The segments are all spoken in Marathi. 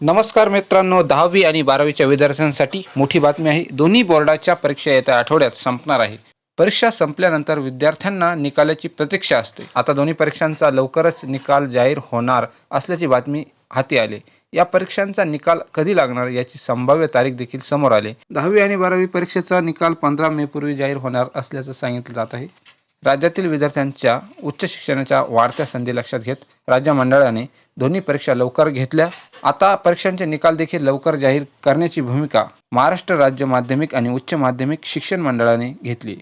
नमस्कार मित्रांनो दहावी आणि बारावीच्या विद्यार्थ्यांसाठी मोठी बातमी आहे. दोन्ही बोर्डाच्या परीक्षा येत्या आठवड्यात संपणार आहे परीक्षा संपल्यानंतर विद्यार्थ्यांना निकालाची प्रतीक्षा असते. आता दोन्ही परीक्षांचा लवकरच निकाल जाहीर होणार असल्याची बातमी हाती आली. या परीक्षांचा निकाल कधी लागणार याची संभाव्य तारीख देखील समोर आली. दहावी आणि बारावी परीक्षेचा निकाल पंधरा मे पूर्वी जाहीर होणार असल्याचं सांगितलं जात आहे. राज्यातील विद्यार्थ्यांच्या उच्च शिक्षणाच्या वाढत्या संधी लक्षात घेत राज्य मंडळाने दोन्ही परीक्षा लवकर घेतल्या. आता परीक्षांचे निकाल देखील लवकर जाहीर करण्याची भूमिका महाराष्ट्र राज्य माध्यमिक आणि उच्च माध्यमिक शिक्षण मंडळाने घेतली.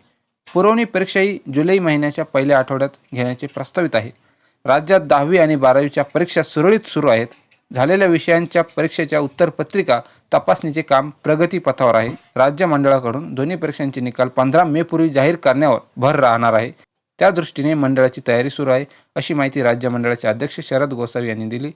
पुरवणी परीक्षाही जुलै महिन्याच्या पहिल्या आठवड्यात घेण्याचे प्रस्तावित आहे. राज्यात दहावी आणि बारावीच्या परीक्षा सुरळीत सुरू आहेत. झालेल्या विषयांच्या परीक्षेच्या उत्तरपत्रिका तपासणीचे काम प्रगतीपथावर आहे. राज्य मंडळाकडून दोन्ही परीक्षांचे निकाल पंधरा मे पूर्वी जाहीर करण्यावर भर राहणार आहे. त्या दृष्टीने मंडळाची तयारी सुरू आहे अशी माहिती राज्य मंडळाचे अध्यक्ष शरद गोसावी यांनी दिली.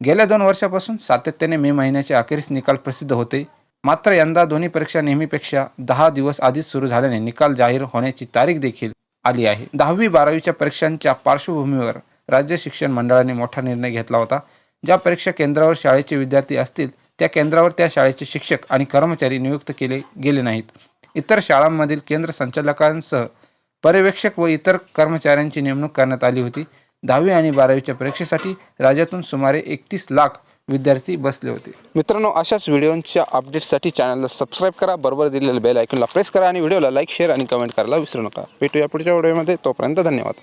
गेल्या दोन वर्षापासून सातत्याने मे महिन्याच्या अखेरीस निकाल प्रसिद्ध होते. मात्र यंदा दोन्ही परीक्षा नेहमीपेक्षा दहा दिवस आधीच सुरू झाल्याने निकाल जाहीर होण्याची तारीख देखील आली आहे. दहावी बारावीच्या परीक्षांच्या पार्श्वभूमीवर राज्य शिक्षण मंडळाने मोठा निर्णय घेतला होता. ज्या परीक्षा केंद्रावर शाळेचे विद्यार्थी असतील त्या केंद्रावर त्या शाळेचे शिक्षक आणि कर्मचारी नियुक्त केले गेले नाहीत. इतर शाळांमधील केंद्र संचालकांसह पर्यवेक्षक व इतर कर्मचाऱ्यांची नेमणूक करण्यात आली होती. दहावी आणि बारावीच्या परीक्षेसाठी राज्यातून सुमारे एकतीस लाख विद्यार्थी बसले होते. मित्रांनो अशाच व्हिडिओच्या अपडेट्ससाठी चॅनलला सबस्क्राईब करा बरोबर दिलेल्या बेल ऐकूनला प्रेस करा आणि व्हिडिओला लाईक शेअर आणि कमेंट करायला विसरू नका. भेटूया पुढच्या व्हिडिओमध्ये. तोपर्यंत धन्यवाद.